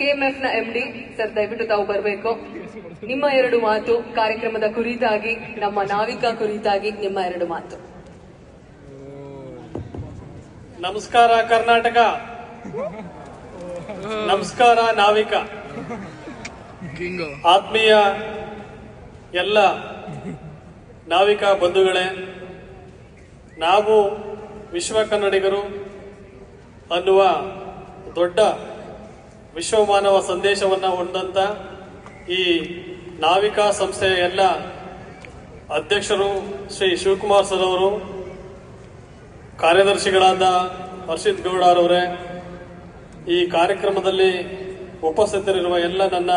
ಕೆಎಂಎಫ್ನ MD sir ದಯವಿಟ್ಟು ತಾವು ಬರಬೇಕು. ನಿಮ್ಮ ಎರಡು ಮಾತು ಕಾರ್ಯಕ್ರಮದ ಕುರಿತಾಗಿ ನಮ್ಮ ನಾವಿಕ ಕುರಿತಾಗಿ ನಿಮ್ಮ ಎರಡು ಮಾತು. ನಮಸ್ಕಾರ ಕರ್ನಾಟಕ. ನಮಸ್ಕಾರ ನಾವಿಕ. ಆತ್ಮೀಯ ಎಲ್ಲ ನಾವಿಕ ಬಂಧುಗಳೇ ನಾವು ವಿಶ್ವ ಕನ್ನಡಿಗರು ಅನ್ನುವ ದೊಡ್ಡ ವಿಶ್ವಮಾನವ ಸಂದೇಶವನ್ನು ಹೊಂದಂತ ಈ ನಾವಿಕಾ ಸಂಸ್ಥೆಯ ಎಲ್ಲ ಅಧ್ಯಕ್ಷರು ಶ್ರೀ ಶಿವಕುಮಾರ್ ಸರ್ ಅವರು, ಕಾರ್ಯದರ್ಶಿಗಳಾದ ಹರ್ಷಿತ್ ಗೌಡ ಈ ಕಾರ್ಯಕ್ರಮದಲ್ಲಿ ಉಪಸ್ಥಿತರಿರುವ ಎಲ್ಲ ನನ್ನ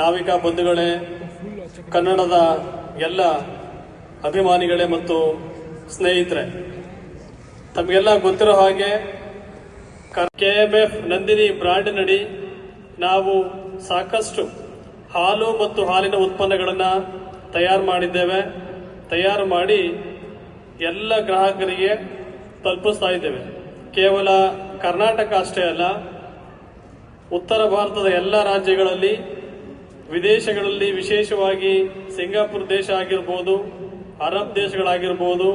ನಾವಿಕಾ ಬಂಧುಗಳೇ, ಕನ್ನಡದ ಎಲ್ಲ ಅಭಿಮಾನಿಗಳೇ ಮತ್ತು ಸ್ನೇಹಿತರೆ, ತಮಗೆಲ್ಲ ಗೊತ್ತಿರೋ ಹಾಗೆ ಕೆ ಎಂ ಎಫ್ ನಂದಿನಿ ಬ್ರಾಂಡ್ನಡಿ ನಾವು ಸಾಕಷ್ಟು ಹಾಲು ಮತ್ತು ಹಾಲಿನ ಉತ್ಪನ್ನಗಳನ್ನು ತಯಾರು ಮಾಡಿದ್ದೇವೆ. ತಯಾರು ಮಾಡಿ ಎಲ್ಲ ಗ್ರಾಹಕರಿಗೆ ತಲುಪಿಸ್ತಾ ಇದ್ದೇವೆ. ಕೇವಲ ಕರ್ನಾಟಕ ಅಷ್ಟೇ ಅಲ್ಲ, ಉತ್ತರ ಭಾರತದ ಎಲ್ಲ ರಾಜ್ಯಗಳಲ್ಲಿ, ವಿದೇಶಗಳಲ್ಲಿ ವಿಶೇಷವಾಗಿ ಸಿಂಗಾಪುರ್ ದೇಶ ಆಗಿರ್ಬೋದು, ಅರಬ್ ದೇಶಗಳಾಗಿರ್ಬೋದು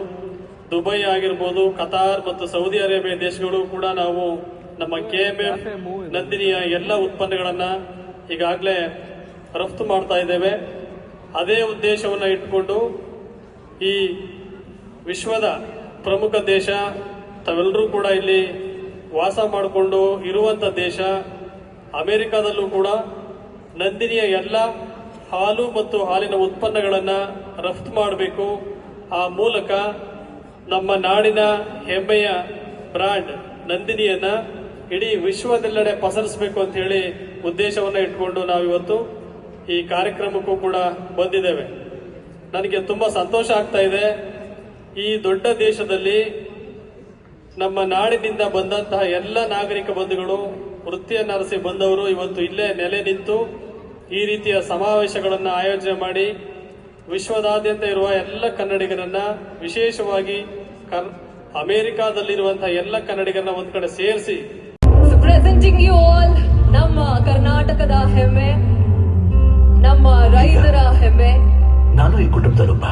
ದುಬೈ ಆಗಿರ್ಬೋದು, ಕತಾರ್ ಮತ್ತು ಸೌದಿ ಅರೇಬಿಯಾ ದೇಶಗಳು ಕೂಡ ನಾವು ನಮ್ಮ ಕೆ ಎಂ ನಂದಿನಿಯ ಎಲ್ಲ ಉತ್ಪನ್ನಗಳನ್ನ ಈಗಾಗಲೇ ರಫ್ತು ಮಾಡ್ತಾ ಇದ್ದೇವೆ. ಅದೇ ಉದ್ದೇಶವನ್ನು ಇಟ್ಕೊಂಡು ಈ ವಿಶ್ವದ ಪ್ರಮುಖ ದೇಶ, ತಾವೆಲ್ಲರೂ ಕೂಡ ಇಲ್ಲಿ ವಾಸ ಮಾಡಿಕೊಂಡು ಇರುವಂತ ದೇಶ, ಅಮೆರಿಕಾದಲ್ಲೂ ಕೂಡ ನಂದಿನಿಯ ಎಲ್ಲ ಹಾಲು ಮತ್ತು ಹಾಲಿನ ಉತ್ಪನ್ನಗಳನ್ನು ರಫ್ತು ಮಾಡಬೇಕು. ಆ ಮೂಲಕ ನಮ್ಮ ನಾಡಿನ ಹೆಮ್ಮೆಯ ಬ್ರಾಂಡ್ ನಂದಿನಿಯನ್ನ ಇಡೀ ವಿಶ್ವದೆಲ್ಲೆಡೆ ಪಸರಿಸಬೇಕು ಅಂತ ಹೇಳಿ ಉದ್ದೇಶವನ್ನು ಇಟ್ಕೊಂಡು ನಾವಿವತ್ತು ಈ ಕಾರ್ಯಕ್ರಮಕ್ಕೂ ಕೂಡ ಬಂದಿದ್ದೇವೆ. ನನಗೆ ತುಂಬಾ ಸಂತೋಷ ಆಗ್ತಾ ಇದೆ. ಈ ದೊಡ್ಡ ದೇಶದಲ್ಲಿ ನಮ್ಮ ನಾಡಿನಿಂದ ಬಂದಂತಹ ಎಲ್ಲ ನಾಗರಿಕ ಬಂಧುಗಳು ವೃತ್ತಿಯನ್ನು ಅರಸಿ ಬಂದವರು ಇವತ್ತು ಇಲ್ಲೇ ನೆಲೆ ನಿಂತು ಈ ರೀತಿಯ ಸಮಾವೇಶಗಳನ್ನು ಆಯೋಜನೆ ಮಾಡಿ ವಿಶ್ವದಾದ್ಯಂತ ಇರುವ ಎಲ್ಲ ಕನ್ನಡಿಗರನ್ನ ವಿಶೇಷವಾಗಿ ಕರ್ ಅಮೆರಿಕಾದಲ್ಲಿರುವಂತಹ ಎಲ್ಲ ಕನ್ನಡಿಗರನ್ನ ಒಂದ್ ಕಡೆ ಸೇರಿಸಿ. ಪ್ರೆಸೆಂಟಿಂಗ್ ಯು ಆಲ್ ನಮ್ಮ ಕರ್ನಾಟಕದ ಹೆಮ್ಮೆ ನಮ್ಮ ರೈತರ ಹೆಮ್ಮೆ. ನಾನು ಈ ಕುಟುಂಬದಲ್ಲೊಬ್ಬ